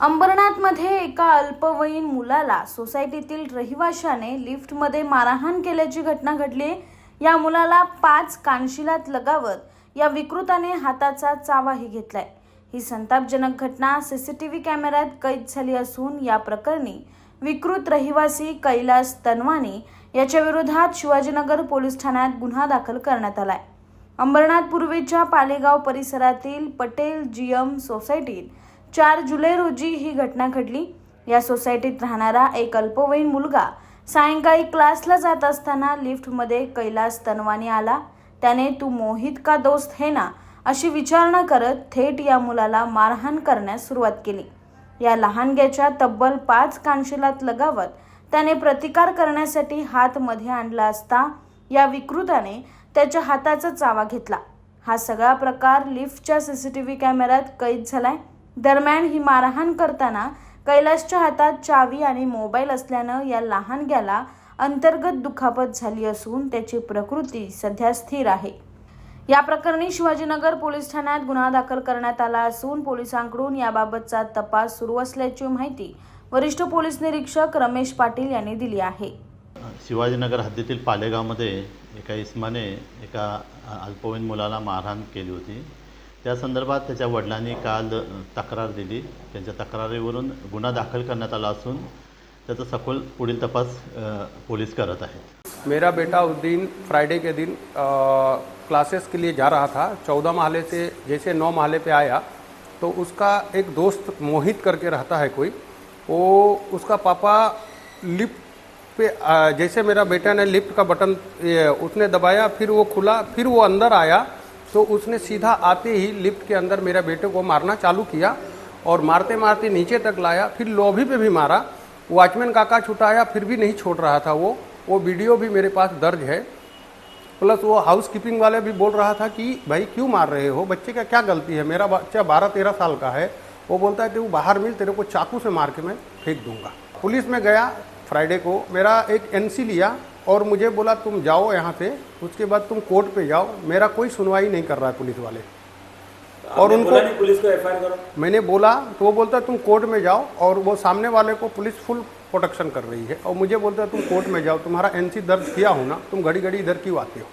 अंबरनाथमध्ये एका अल्पवयीन मुलाला सोसायटीतील रहिवाशाने लिफ्टमध्ये मारहाण केल्याची घटना घडली. या मुलाला पाच कानशिलात लगावत या विकृताने हाताचा चावाही घेतलाय. ही संतापजनक घटना सीसीटीव्ही कॅमेऱ्यात कैद झाली असून या प्रकरणी विकृत रहिवासी कैलास तनवानी याच्या विरोधात शिवाजीनगर पोलीस ठाण्यात गुन्हा दाखल करण्यात आलाय. अंबरनाथ पूर्वेच्या पालेगाव परिसरातील पटेल जीएम सोसायटीत चार जुलै रोजी ही घटना घडली. या सोसायटीत राहणारा एक अल्पवयीन मुलगा सायंकाळी क्लासला जात असताना लिफ्टमध्ये कैलास तनवानी आला. त्याने तू मोहित का दोस्त हे ना? अशी विचारणा करत थेट या मुलाला मारहाण करण्यास सुरुवात केली. या लहानग्याच्या तब्बल पाच कानशिलात लगावत त्याने प्रतिकार करण्यासाठी हात मध्ये आणला असता या विकृताने त्याच्या हाताचा चावा घेतला. हा सगळा प्रकार लिफ्टच्या सीसीटीव्ही कॅमेऱ्यात कैद झालाय. दरम्यान ही मारहाण करताना कैलासच्या हातात चावी आणि मोबाईल असल्यानं या लहानग्याला अंतर्गत दुखापत झाली असून त्याची प्रकृती सध्या स्थिर आहे. या प्रकरणी शिवाजीनगर पोलीस ठाण्यात गुन्हा दाखल करण्यात आला असून पोलिसांकडून याबाबतचा तपास सुरू असल्याची माहिती वरिष्ठ पोलीस निरीक्षक रमेश पाटील यांनी दिली आहे. शिवाजीनगर हद्दीतील पालेगावमध्ये एका इसमाने एका अल्पवयीन मुलाला मारहाण केली होती. त्या संदर्भात त्याच्या वडिलांनी काल तक्रार दिली. त्यांच्या तक्रारीवरून गुन्हा दाखल करण्यात आला असून त्याचा सखोल पुढील तपास पोलीस करत आहेत. मेरा बेटा उस दिन फ्राइडे के दिन क्लासेस के लिए जा रहा था. चौदह महले से जैसे नौ महले पे आया तो उसका एक दोस्त मोहित करके रहता है कोई. वो उसका पापा लिफ्ट पे अ, जैसे मेरा बेटा ने लिफ्ट का बटन उसने दबाया फिर वो खुला फिर वो अंदर आया. तो उसने सीधा आते ही लिफ्ट के अंदर मेरे बेटे को मारना चालू किया और मारते मारते नीचे तक लाया, फिर लॉबी पे भी मारा। वॉचमैन काका छुटाया, फिर भी नहीं छोड़ रहा था वो। वो वीडियो भी मेरे पास दर्ज है। प्लस वो हाउस कीपिंग वाले भी बोल रहा था कि, भाई, क्यों मार रहे हो? बच्चे का क्या गलती है? मेरा बच्चा बारह तेरह साल का है। वो बोलता है, तू बाहर मिल, तेरे को चाकू से मार के मैं फेंक दूँगा। पुलिस में गया फ्राइडे को। मेरा एक एनसी लिया। और मुझे बोला तुम जाओ यहाँ से उसके बाद तुम कोर्ट पे जाओ मेरा कोई सुनवाई नहीं कर रहा है पुलिस वाले। और उनको पुलिस को एफआईआर करो। मैंने बोला तो वो बोलता तुम कोर्ट में जाओ और वो सामने वाले को पुलिस फुल प्रोटेक्शन कर रही है। और मुझे बोलता तुम कोर्ट में जाओ तुम्हारा एनसी दर्ज किया हो ना तुम घड़ी घड़ी इधर क्यों आते हो?